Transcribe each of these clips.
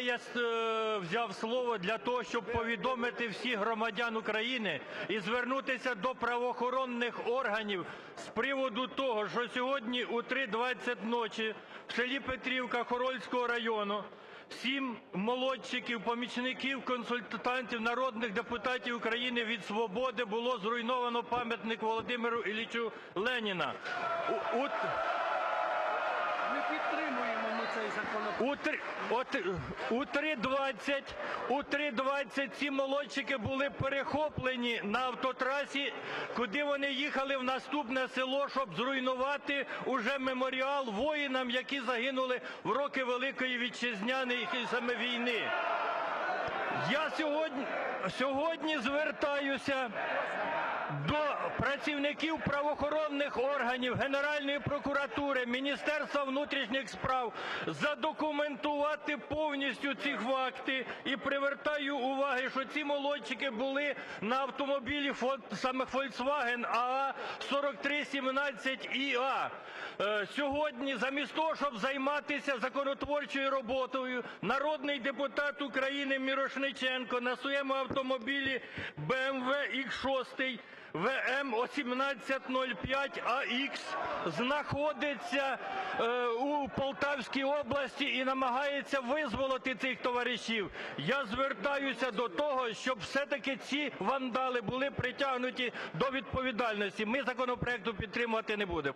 Я е, взяв слово для того, щоб повідомити всіх громадян України і звернутися до правоохоронних органів з приводу того, що сьогодні у 3.20 ночі в селі Петрівка Хорольського району сім молодчиків, помічників, консультантів народних депутатів України від «Свободи» було зруйновано пам'ятник Володимиру Іллічу Леніна. Ми підтримуємо цей законопроект. У три- от, у 3.20 у 3.20 ці молодчики були перехоплені на автотрасі, куди вони їхали в наступне село, щоб зруйнувати уже меморіал воїнам, які загинули в роки Великої Вітчизняної саме війни. Я сьогодні звертаюся до працівників правоохоронних органів, Генеральної прокуратури, Міністерства внутрішніх справ задокументувати повністю ці факти і привертаю уваги, що ці молодчики були на автомобілі саме Volkswagen АА 4317 ІА. Е, Сьогодні, замість того, щоб займатися законотворчою роботою, народний депутат України Мірошниченко на своєму автомобілі BMW X6 ВМ 1805 АХ знаходиться е, у Полтавській області і намагається визволити цих товаришів. Я звертаюся до того, щоб все-таки ці вандали були притягнуті до відповідальності. Ми законопроекту підтримувати не будемо.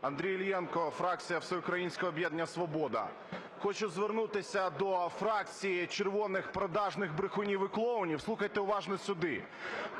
Андрій Іллєнко, фракція Всеукраїнського об'єднання Свобода. Хочу звернутися до фракції червоних продажних брехунів і клоунів. Слухайте уважно сюди.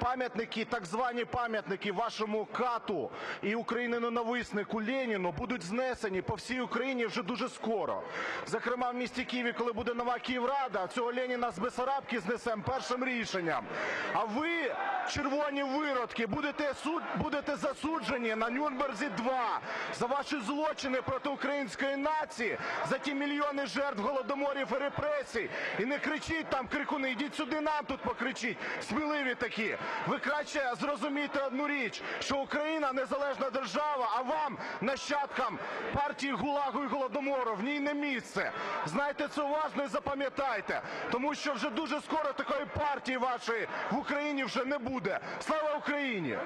Пам'ятники, так звані пам'ятники вашому кату і українинонависнику Леніну будуть знесені по всій Україні вже дуже скоро. Зокрема, в місті Києві, коли буде нова Київрада, цього Леніна з Бесарабки знесемо першим рішенням. А ви, червоні виродки, будете суд будете засуджені на Нюрнберзі 2 за ваші злочини проти української нації, за ті мільйони жертв голодоморів і репресій. І не кричіть там, крикуни, йдіть сюди нам тут покричіть. Сміливі такі. Ви краще зрозумійте одну річ, що Україна незалежна держава, а вам, нащадкам партії ГУЛАГу і Голодомору, в ній не місце. Знайте це уважно і запам'ятайте, тому що вже дуже скоро такої партії вашої в Україні вже не буде. Слава Україні!